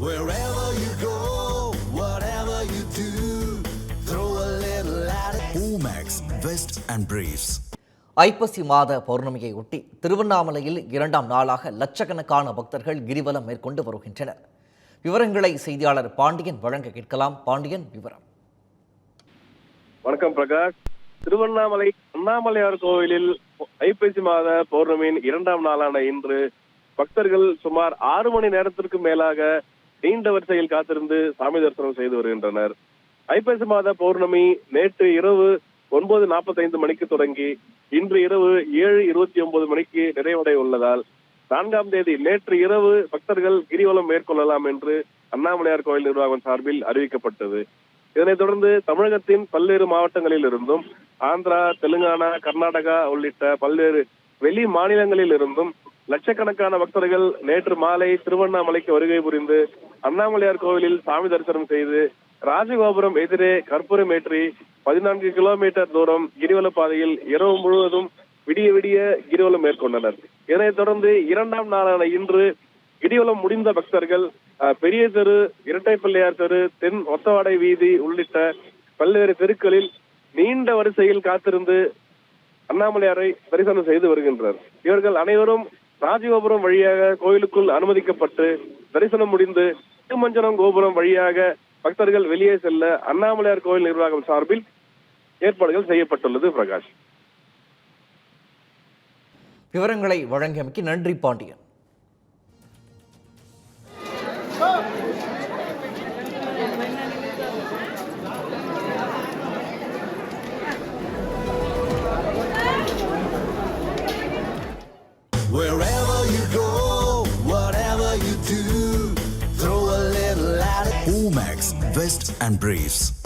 Wherever you go, whatever you do, throw a little at it. Omax, Vest and Briefs. ஐப்பசி மாத பௌர்ணமியையொட்டி திருவண்ணாமலையில் இரண்டாம் நாளாக லட்சக்கணக்கான பக்தர்கள் கிரிவலம் மேற்கொண்டு வருகின்றனர் விவரங்களை செய்தியாளர் பாண்டியன் வழங்க கேட்கலாம் பாண்டியன் விவரம் வணக்கம் பிரகாஷ் திருவண்ணாமலை அண்ணாமலையார் கோவிலில் ஐப்பசி மாத பௌர்ணமியின் இரண்டாம் நாளான இன்று பக்தர்கள் சுமார் ஆறு மணி நேரத்திற்கு மேலாக நீண்ட வரிசையில் காத்திருந்து சாமி தரிசனம் செய்து வருகின்றனர். ஐப்பசி மாத பௌர்ணமி நேற்று இரவு ஒன்பது நாற்பத்தைந்து மணிக்கு தொடங்கி இன்று இரவு ஏழு இருபத்தி ஒன்பது மணிக்கு நிறைவடைய உள்ளதால் நான்காம் தேதி நேற்று இரவு பக்தர்கள் கிரிவலம் மேற்கொள்ளலாம் என்று அண்ணாமலையார் கோயில் நிர்வாகம் சார்பில் அறிவிக்கப்பட்டது. இதனைத் தொடர்ந்து தமிழகத்தின் பல்வேறு மாவட்டங்களில் இருந்தும் ஆந்திரா தெலுங்கானா கர்நாடகா உள்ளிட்ட பல்வேறு வெளி மாநிலங்களில் இருந்தும் லட்சக்கணக்கான பக்தர்கள் நேற்று மாலை திருவண்ணாமலைக்கு வருகை புரிந்து அண்ணாமலையார் கோவிலில் சாமி தரிசனம் செய்து ராஜகோபுரம் எதிரே கற்பூரம் ஏற்றி பதினான்கு கிலோமீட்டர் தூரம் கிரிவல பாதையில் இரவு முழுவதும் விடிய விடிய கிரிவலம் மேற்கொண்டனர். இதனைத் தொடர்ந்து இரண்டாம் நாளான இன்று கிரிவலம் முடிந்த பக்தர்கள் அஹ், பெரிய தெரு இரட்டை பிள்ளையார் தெரு தென் ஒத்தவாடை வீதி உள்ளிட்ட பல்வேறு தெருக்களில் நீண்ட வரிசையில் காத்திருந்து அண்ணாமலையாரை தரிசனம் செய்து வருகின்றனர். இவர்கள் அனைவரும் ராஜகோபுரம் வழியாக கோயிலுக்குள் அனுமதிக்கப்பட்டு தரிசனம் முடிந்து திருமஞ்சனம் கோபுரம் வழியாக பக்தர்கள் வெளியே செல்ல அண்ணாமலையார் கோயில் நிர்வாகம் சார்பில் ஏற்பாடுகள் செய்யப்பட்டுள்ளது பிரகாஷ். விவரங்களை வழங்கியமைக்கு நன்றி Pandian. backpacks, vests, and briefs.